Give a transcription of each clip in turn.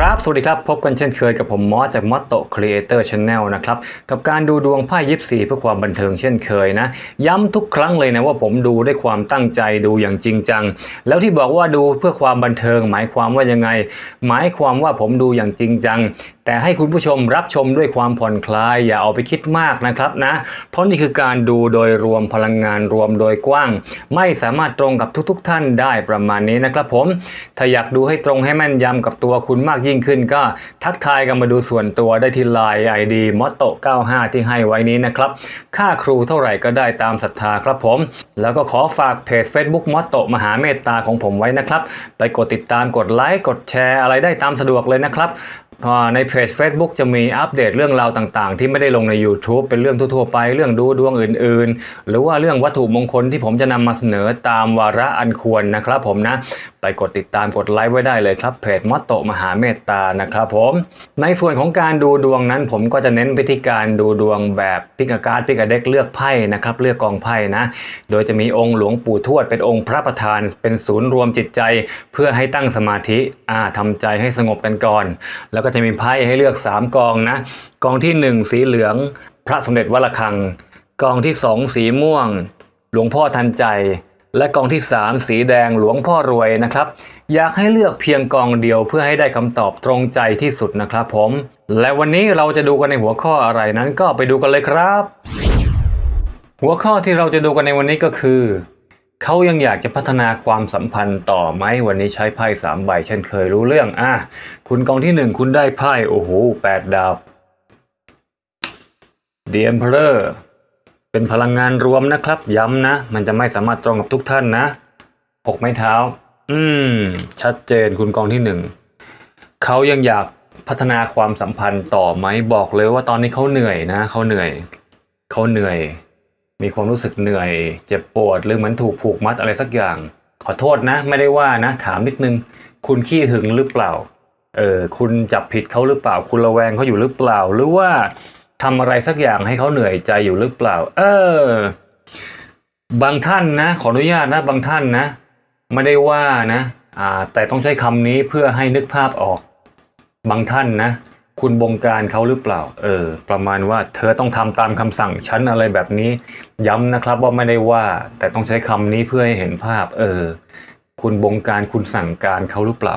ครับ สวัสดีครับ พบกันเช่นเคยกับผมมอสจากมอสโตครีเอเตอร์ช n แนลนะครับ กับการดูดวงไพ่ยิปซีเพื่อความบันเทิงเช่นเคยนะ ย้ำทุกครั้งเลยนะว่าผมดูด้วยความตั้งใจดูอย่างจริงจัง แล้วที่บอกว่าดูเพื่อความบันเทิง หมายความว่ายังไง หมายความว่าผมดูอย่างจริงจัง แต่ให้คุณผู้ชมรับชมด้วยความผ่อนคลาย อย่าเอาไปคิดมากนะครับนะ เพราะนี่คือการดูโดยรวมพลังงานรวมโดยกว้าง ไม่สามารถตรงกับทุก ๆทท่านได้ประมาณนี้นะครับผม ถ้าอยากดูให้ตรงให้แม่นยำกับตัวคุณมากยิ่งขึ้น ก็ทักทายกันมาดูส่วนตัวได้ที่ Line ID m o t o 95 ที่ให้ไว้นี้นะครับ ค่าครูเท่าไหร่ก็ได้ตามศรัทธาครับผม แล้วก็ขอฝากเพจ Facebook m o t o มหาเมตตาของผมไว้นะครับ ไปกดติดตามกดไลค์กดแชร์อะไรได้ตามสะดวกเลยนะครับ ในเพจ Facebook จะมีอัปเดตเรื่องราวต่างๆ ที่ไม่ได้ลงใน YouTube เป็นเรื่องทั่วๆไป เรื่องดูดวงอื่นๆ หรือว่าเรื่องวัตถุมงคลที่ผมจะนำมาเสนอตามวาระอันควรนะครับผมนะ ไปกดติดตามกดไลค์ไว้ได้เลยครับเพจมอตโตมหาเมตตานะครับผม ในส่วนของการดูดวงนั้น ผมก็จะเน้นไปที่การดูดวงแบบพิกการ์ดพิกาเด็กเลือกไพ่นะครับเลือกกองไพ่นะ โดยจะมีองค์หลวงปู่ทวดเป็นองค์พระประธาน เป็นศูนย์รวมจิตใจ เพื่อให้ตั้งสมาธิอ่าทำใจให้สงบกันก่อน แล้วก็จะมีไพ่ให้เลือก 3 กองนะ กองทีหนึ่1 สีเหลือง พระสมเด็จวัดระฆัง กองที่ 2 สีม่วง หลวงพ่อทันใจ และกองที่ 3 สีแดงหลวงพ่อรวยนะครับ อยากให้เลือกเพียงกองเดียวเพื่อให้ได้คำตอบตรงใจที่สุดนะครับผม และวันนี้เราจะดูกันในหัวข้ออะไรนั้นก็ไปดูกันเลยครับ หัวข้อที่เราจะดูกันในวันนี้ก็คือ เขายังอยากจะพัฒนาความสัมพันธ์ต่อไหมวันนี้ใช้ไพ่สามใบเช่นเคยรู้เรื่องอะคุณกองที่หนึ่งคุณได้ไพ่โอ้โหแปดดาว The Emperor เป็นพลังงานรวมนะครับ ย้ำนะ มันจะไม่สามารถตรงกับทุกท่านนะหกไม้เท้า อืม ชัดเจนคุณกองที่หนึ่งเขายังอยากพัฒนาความสัมพันธ์ต่อไหมบอกเลยว่าตอนนี้เขาเหนื่อยนะเขาเหนื่อยเขาเหนื่อย มีความรู้สึกเหนื่อย เจ็บปวดหรือเหมือนถูกผูกมัดอะไรสักอย่าง ขอโทษนะ ไม่ได้ว่านะ ถามนิดนึง คุณขี้หึงหรือเปล่า เออคุณจับผิดเขาหรือเปล่า คุณระแวงเขาอยู่หรือเปล่า หรือว่าทำอะไรสักอย่างให้เขาเหนื่อยใจอยู่หรือเปล่า เออ บางท่านนะ ขออนุญาตนะ บางท่านนะ ไม่ได้ว่านะ อ่า แต่ต้องใช้คำนี้เพื่อให้นึกภาพออก บางท่านนะ คุณบงการเขาหรือเปล่า เออ ประมาณว่าเธอต้องทำตามคำสั่งฉันอะไรแบบนี้ ย้ำนะครับว่าไม่ได้ว่า แต่ต้องใช้คำนี้เพื่อให้เห็นภาพ เออ คุณบงการคุณสั่งการเขาหรือเปล่า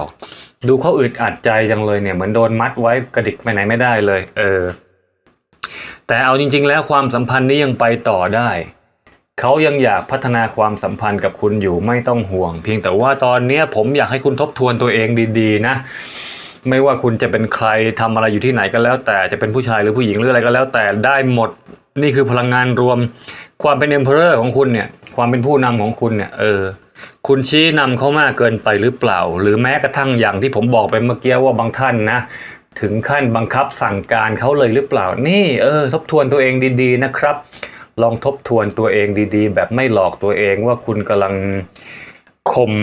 ดูเขาอึดอัดใจจังเลยเนี่ยเหมือนโดนมัดไว้กระดิกไปไหนไม่ได้เลย เออ แต่เอาจริง ๆ แล้วความสัมพันธ์นี้ยังไปต่อได้เขายังอยากพัฒนาความสัมพันธ์กับคุณอยู่ไม่ต้องห่วง เพียงแต่ว่าตอนเนี้ยผมอยากให้คุณทบทวนตัวเองดี ๆ นะ ไม่ว่าคุณจะเป็นใครทำอะไรอยู่ที่ไหนก็แล้ว แต่จะเป็นผู้ชายหรือผู้หญิงหรืออะไรก็แล้ว แต่ได้หมดนี่คือพลังงานรวม ความเป็น emperor ของคุณเนี่ย ความเป็นผู้นำของคุณเนี่ยเออคุณชี้นำเขามากเกินไปหรือเปล่า หรือแม้กระทั่งอย่างที่ผมบอกไปเมื่อกี้ว่าบางท่านนะ ถึงขั้นบังคับสั่งการเขาเลยหรือเปล่า นี่เออ ทบทวนตัวเองดีๆนะครับ ลองทบทวนตัวเองดีๆ แบบไม่หลอกตัวเองว่าคุณกำลัง ข่ม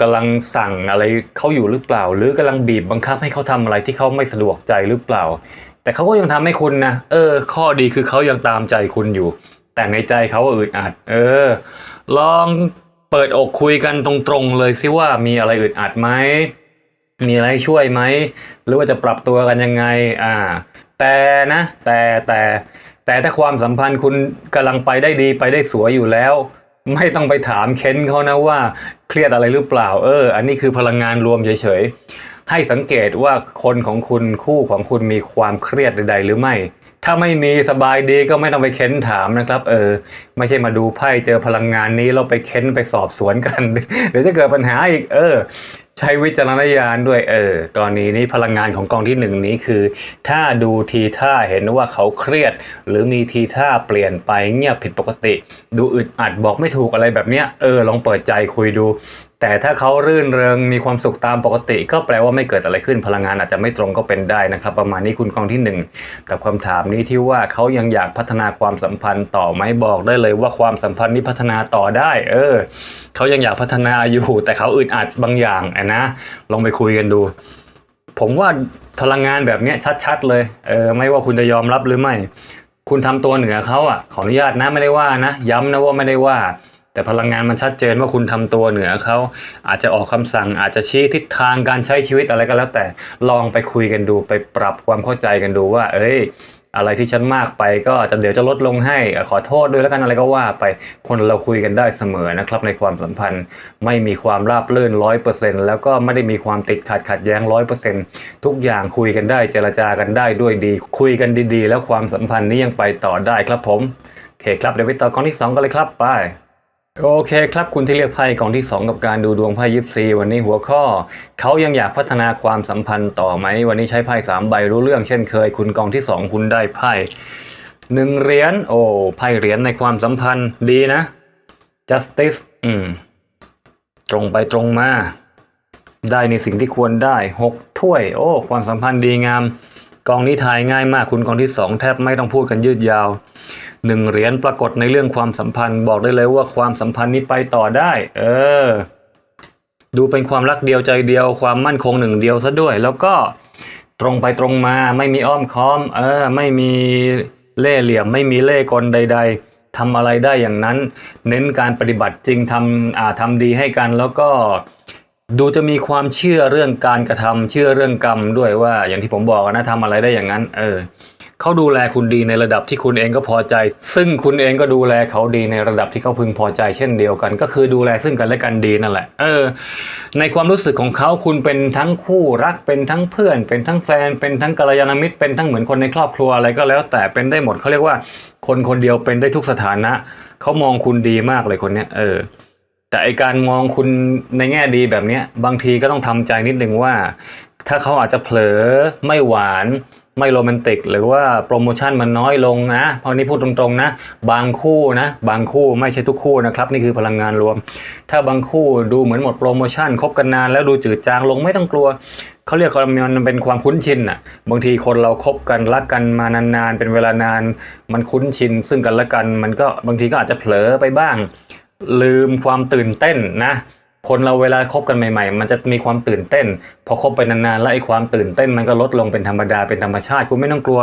กำลังสั่งอะไรเขาอยู่หรือเปล่า หรือกำลังบีบบังคับให้เขาทำอะไรที่เขาไม่สะดวกใจหรือเปล่า แต่เขาก็ยังทำให้คุณนะเออ ข้อดีคือเขายังตามใจคุณอยู่ แต่ในใจเขาอึดอัด เออ ลองเปิดอกคุยกันตรงๆเลยสิว่ามีอะไรอึดอัดไหมมีอะไรช่วยไหมหรือว่าจะปรับตัวกันยังไง อ่า แต่นะ แต่แต่แต่ถ้าความสัมพันธ์คุณกำลังไปได้ดีไปได้สวยอยู่แล้ว ไม่ต้องไปถามเค้นเขานะว่าเครียดอะไรหรือเปล่า เออ อันนี้คือพลังงานรวมเฉยๆ ให้สังเกตว่าคนของคุณคู่ของคุณมีความเครียดใด ๆ หรือไม่ ถ้าไม่มีสบายดีก็ไม่ต้องไปเค้นถามนะครับ เออ ไม่ใช่มาดูไพ่เจอพลังงานนี้เราไปเค้นไปสอบสวนกัน เดี๋ยวจะเกิดปัญหาอีก เออ ใช้วิจารณญาณด้วยเออกรณีนี้พลังงานของกองที่หนึ่งนี้คือ ถ้าดูทีท่าเห็นว่าเขาเครียด หรือมีทีท่าเปลี่ยนไปเงียบผิดปกติ ดูอึดอัดบอกไม่ถูกอะไรแบบเนี้ยเออลองเปิดใจคุยดู แต่ถ้าเขารื่นเริงมีความสุขตามปกติ ก็แปลว่าไม่เกิดอะไรขึ้นพลังงานอาจจะไม่ตรงก็เป็นได้นะครับ ประมาณนี้คุณกองที่หนึ่งกับคำถามนี้ที่ว่าเขายังอยากพัฒนาความสัมพันธ์ต่อไหมบอกได้เลยว่าความสัมพันธ์นี้พัฒนาต่อได้ เออเขายังอยากพัฒนาอยู่ แต่เขาอึดอัดบางอย่างอะนะลองไปคุยกันดู ผมว่าพลังงานแบบนี้ชัด ๆ เลยเออไม่ว่าคุณจะยอมรับหรือไม่ คุณทำตัวเหนือเขาอะขออนุญาตนะไม่ได้ว่านะ ย้ำนะว่าไม่ได้ว่า แต่พลังงานมันชัดเจนว่าคุณทำตัวเหนือเขาอาจจะออกคำสั่งอาจจะชี้ทิศทางการใช้ชีวิตอะไรก็แล้วแต่ลองไปคุยกันดูไปปรับความเข้าใจกันดูว่า เอ้ย อะไรที่ฉันมากไปก็จะเดี๋ยวจะลดลงให้ขอโทษด้วยแล้วกันอะไรก็ว่าไปคนเราคุยกันได้เสมอนะครับ ในความสัมพันธ์ไม่มีความราบรื่นร้อยเปอร์เซ็นแล้วก็ไม่ได้มีความติดขัดขัดแย้งร้อยเปอร์เซ็นทุกอย่างคุยกันได้เจรจากันได้ด้วยดี คุยกันดีๆ แล้วความสัมพันธ์นี้ยังไปต่อได้ครับผมโอเคครับเดี๋ยวไปต่อกองที่สองกันเลยครับไป โอเคครับคุณที่เลือกไพ่กองที่ 2 กับการดูดวงไพ่ยิปซีวันนี้หัวข้อ เขายังอยากพัฒนาความสัมพันธ์ต่อไหม วันนี้ใช้ไพ่สามใบรู้เรื่องเช่นเคย คุณกองที่ 2 คุณได้ไพ่หนึ่งเหรียญโอ้ไพ่เหรียญในความสัมพันธ์ดีนะ justice อืม ตรงไปตรงมา ได้ในสิ่งที่ควรได้หกถ้วย โอ้ ความสัมพันธ์ดีงาม กองนี้ทายง่ายมากคุณกองที่สองแทบไม่ต้องพูดกันยืดยาวหนึ่งเหรียญปรากฏในเรื่องความสัมพันธ์บอกได้เลยว่าความสัมพันธ์นี้ไปต่อได้ เออ ดูเป็นความรักเดียวใจเดียวความมั่นคงหนึ่งเดียวซะด้วย แล้วก็ตรงไปตรงมาไม่มีอ้อมค้อม เออ ไม่มีเล่เหลี่ยม ไม่มีเล่กลใด ๆทำอะไรได้อย่างนั้น เน้นการปฏิบัติจริงทำอ่าทำดีให้กันแล้วก็ ดูจะมีความเชื่อเรื่องการกระทำเชื่อเรื่องกรรมด้วยว่า อย่างที่ผมบอกนะทำอะไรได้อย่างนั้น เออเขาดูแลคุณดีในระดับที่คุณเองก็พอใจ ซึ่งคุณเองก็ดูแลเขาดีในระดับที่เขาพึงพอใจ เช่นเดียวกัน ก็คือดูแลซึ่งกันและกันดีนั่นแหละ เออ ในความรู้สึกของเขาคุณเป็นทั้งคู่รักเป็นทั้งเพื่อน เป็นทั้งแฟน เป็นทั้งกัลยาณมิตรเป็นทั้งเหมือนคนในครอบครัวอะไรก็แล้ว แต่เป็นได้หมดเขาเรียกว่า คนคนเดียวเป็นได้ทุกสถานะเขามองคุณดีมากเลยคนเนี้ยเออ แต่ไอการมองคุณในแง่ดีแบบเนี้ยบางทีก็ต้องทำใจนิดนึงว่า ถ้าเขาอาจจะเผลอไม่หวานไม่โรแมนติก หรือว่าโปรโมชั่นมันน้อยลงนะพราะนี้พูดตรงๆนะ บางคู่นะ บางคู่ไม่ใช่ทุกคู่นะครับ นี่คือพลังงานรวม ถ้าบางคู่ดูเหมือนหมดโปรโมชั่นคบกันนานแล้วดูจืดจางลงไม่ต้องกลัวเขาเรียกว่ามันเป็นความคุ้นชินอะ บางทีคนเราคบกันรักกันมานานๆเป็นเวลานาน มันคุ้นชิน ซึ่งกันและกันมันก็บางทีก็อาจจะเผลอไปบ้าง ลืมความตื่นเต้นนะ คนเราเวลาคบกันใหม่ ๆ มันจะมีความตื่นเต้น พอคบไปนานๆแล้วไอ้ความตื่นเต้นมันก็ลดลงเป็นธรรมดาเป็นธรรมชาติคุณไม่ต้องกลัว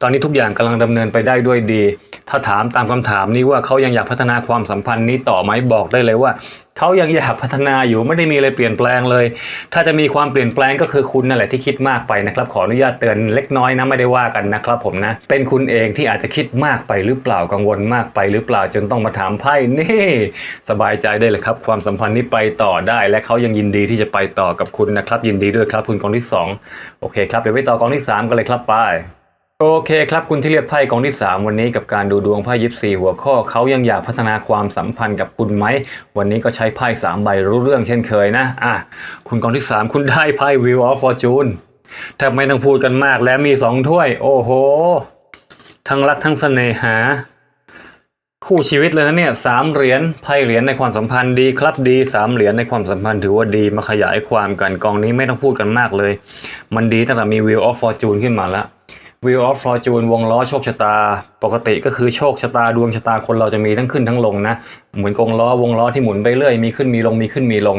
ตอนนี้ทุกอย่างกำลังดำเนินไปได้ด้วยดี ถ้าถามตามคำถามนี้ว่าเขายังอยากพัฒนาความสัมพันธ์นี้ต่อไหมบอกได้เลยว่า เขายังอยากพัฒนาอยู่ไม่ได้มีอะไรเปลี่ยนแปลงเลย ถ้าจะมีความเปลี่ยนแปลงก็คือคุณนั่นแหละที่คิดมากไปนะครับ ขออนุญาตเตือนเล็กน้อยนะไม่ได้ว่ากันนะครับผมนะ เป็นคุณเองที่อาจจะคิดมากไปหรือเปล่ากังวลมากไปหรือเปล่าจนต้องมาถามไพ่นี่สบายใจได้เลยครับ ความสัมพันธ์นี้ไปต่อได้ และเขายังยินดีที่จะไปต่อกับคุณนะครับ ยินดีด้วยครับ คุณกองที่สองโอเคครับเดี๋ยวไปต่อกองที่สามกันเลยครับไป โอเคครับคุณที่เลือกไพ่กองที่ 3 วันนี้กับการดูดวงไพ่ยิปซีหัวข้อเขายังอยากพัฒนาความสัมพันธ์กับคุณไหม วันนี้ก็ใช้ไพ่สามใบรู้เรื่องเช่นเคยนะอะคุณกองที่ 3 คุณได้ไพ่ Wheel of Fortune แทบไม่ต้องพูดกันมากแล้วมี 2 ถ้วย โอ้โห ทั้งรักทั้งเสน่หา คู่ชีวิตเลยนะเนี่ยสามเหรียญไพ่เหรียญในความสัมพันธ์ดีครับดีสามเหรียญในความสัมพันธ์ถือว่าดีมาขยายความกันกองนี้ไม่ต้องพูดกันมากเลย มันดีตั้งแต่มี Wheel of Fortune ขึ้นมาแล้ว Wheel of Fortune วงล้อโชคชะตา ปกติก็คือโชคชะตาดวงชะตาคนเราจะมีทั้งขึ้นทั้งลงนะ เหมือนกงล้อวงล้อที่หมุนไปเรื่อยมีขึ้นมีลงมีขึ้นมีลง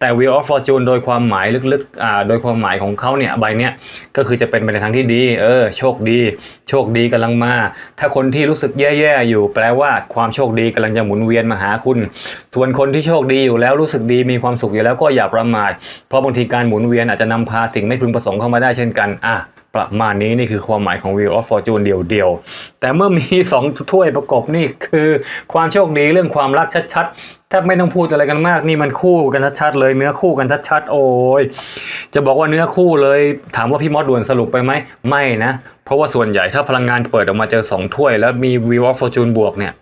แต่ Wheel of Fortune โดยความหมายลึกๆอ่าโดยความหมายของเขาเนี่ยใบเนี้ยก็คือจะเป็นไปในทางที่ดี เออ โชคดี โชคดีกำลังมา ถ้าคนที่รู้สึกแย่ๆอยู่ แปลว่าความโชคดีกำลังจะหมุนเวียนมาหาคุณ ส่วนคนที่โชคดีอยู่แล้วรู้สึกดีมีความสุขอยู่แล้วก็อย่าประมาทเพราะบางทีการหมุนเวียนอาจจะนำพาสิ่งไม่พึงประสงค์เข้ามาได้เช่นกันอะ ประมาณนี้นี่คือความหมายของ Wheel of Fortune เดียวๆ แต่เมื่อมี 2 ถ้วยประกบนี่คือความโชคดีเรื่องความรักชัดๆแทบไม่ต้องพูดอะไรกันมากนี่มันคู่กันชัดๆเลย เนื้อคู่กันชัดๆโอ้ยจะบอกว่าเนื้อคู่เลย ถามว่าพี่มอสด่วนสรุปไปไหมไม่นะ เพราะว่าส่วนใหญ่ถ้าพลังงานเปิดออกมาเจอ 2 ถ้วย แล้วมี Wheel of Fortune บวกเนี่ย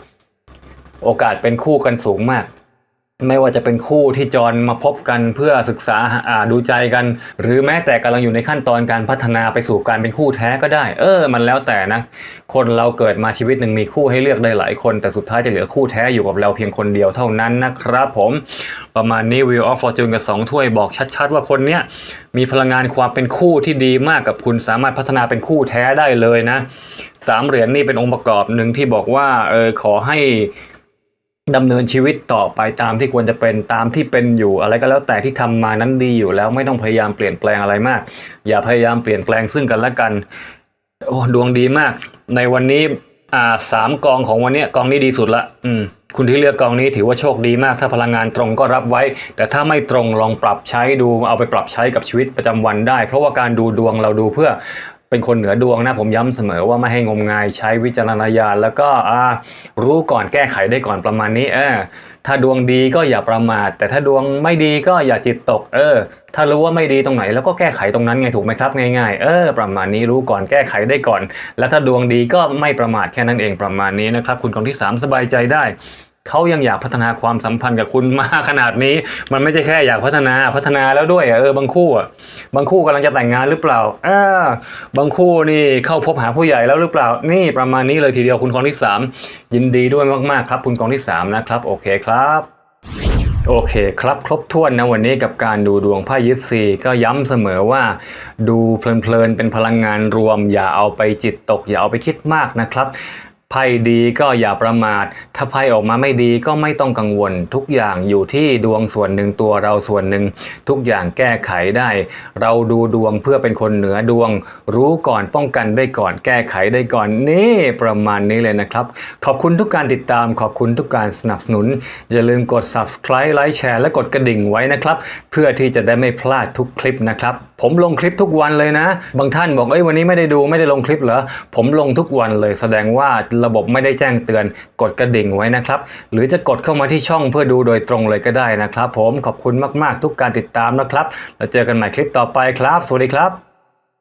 โอกาสเป็นคู่กันสูงมาก ไม่ว่าจะเป็นคู่ที่จรมาพบกันเพื่อศึกษาอ่าดูใจกัน หรือแม้แต่กำลังอยู่ในขั้นตอนการพัฒนาไปสู่การเป็นคู่แท้ก็ได้ เออ มันแล้วแต่นะ คนเราเกิดมาชีวิตหนึ่งมีคู่ให้เลือกได้หลายคน แต่สุดท้ายจะเหลือคู่แท้อยู่กับเราเพียงคนเดียวเท่านั้นนะครับผม ประมาณนี้ Wheel of Fortune กับ 2 ถ้วยบอกชัดๆ ว่าคนเนี้ยมีพลังงานความเป็นคู่ที่ดีมากกับคุณสามารถพัฒนาเป็นคู่แท้ได้เลยนะสามเหรียญนี่เป็นองค์ประกอบหนึ่งที่บอกว่าเออขอให้ ดำเนินชีวิตต่อไปตามที่ควรจะเป็นตามที่เป็นอยู่ อะไรก็แล้วแต่ที่ทำมานั้นดีอยู่แล้วไม่ต้องพยายามเปลี่ยนแปลงอะไรมาก อย่าพยายามเปลี่ยนแปลงซึ่งกันและกันโอ้ดวงดีมาก ในวันนี้อ่าสามกองของวันนี้กองนี้ดีสุดละอืมคุณที่เลือกกองนี้ถือว่าโชคดีมาก ถ้าพลังงานตรงก็รับไว้ แต่ถ้าไม่ตรงลองปรับใช้ดูเอาไปปรับใช้กับชีวิตประจำวันได้ เพราะว่าการดูดวงเราดูเพื่อ เป็นคนเหนือดวงนะ ผมย้ำเสมอว่าไม่ให้งมงายใช้วิจารณญาณแล้วก็อ่ารู้ก่อนแก้ไขได้ก่อนประมาณนี้เออถ้าดวงดีก็อย่าประมาท แต่ถ้าดวงไม่ดีก็อย่าจิตตก เออ ถ้ารู้ว่าไม่ดีตรงไหน แล้วก็แก้ไขตรงนั้นไงถูกไหมครับง่ายๆ เออ ประมาณนี้รู้ก่อนแก้ไขได้ก่อน แล้วถ้าดวงดีก็ไม่ประมาทแค่นั้นเองประมาณนี้นะครับ คุณกองที่สามสบายใจได้ เขายังอยากพัฒนาความสัมพันธ์กับคุณมาขนาดนี้ มันไม่ใช่แค่อยากพัฒนาพัฒนาแล้วด้วยเออบางคู่อะบางคู่กำลังจะแต่งงานหรือเปล่าเออบางคู่นี่เข้าพบหาผู้ใหญ่แล้วหรือเปล่า นี่ประมาณนี้เลยทีเดียวคุณกองที่สามยินดีด้วยมากๆครับ คุณกองที่สามนะครับ โอเคครับโอเคครับครบถ้วนนะวันนี้กับการดูดวงไพ่ยิปซีก็ย้ำเสมอว่า ดูเพลินๆเป็นพลังงานรวม อย่าเอาไปจิตตก อย่าเอาไปคิดมากนะครับ ไพ่ดีก็อย่าประมาท ถ้าไพ่ออกมาไม่ดีก็ไม่ต้องกังวล ทุกอย่างอยู่ที่ดวงส่วนหนึ่งตัวเราส่วนหนึ่ง ทุกอย่างแก้ไขได้ เราดูดวงเพื่อเป็นคนเหนือดวง รู้ก่อนป้องกันได้ก่อนแก้ไขได้ก่อนนี่ประมาณนี้เลยนะครับ ขอบคุณทุกการติดตาม ขอบคุณทุกการสนับสนุน อย่าลืมกด subscribe ไลค์แชร์และกดกระดิ่งไว้นะครับ เพื่อที่จะได้ไม่พลาดทุกคลิปนะครับ ผมลงคลิปทุกวันเลยนะ บางท่านบอกเอ้ยวันนี้ไม่ได้ดูไม่ได้ลงคลิปเหรอผมลงทุกวันเลยแสดงว่าระบบไม่ได้แจ้งเตือนกดกระดิ่งไว้นะครับ หรือจะกดเข้ามาที่ช่องเพื่อดูโดยตรงเลยก็ได้นะครับ ผมขอบคุณมากๆทุกการติดตามนะครับ แล้วเจอกันใหม่คลิปต่อไปครับ สวัสดีครับ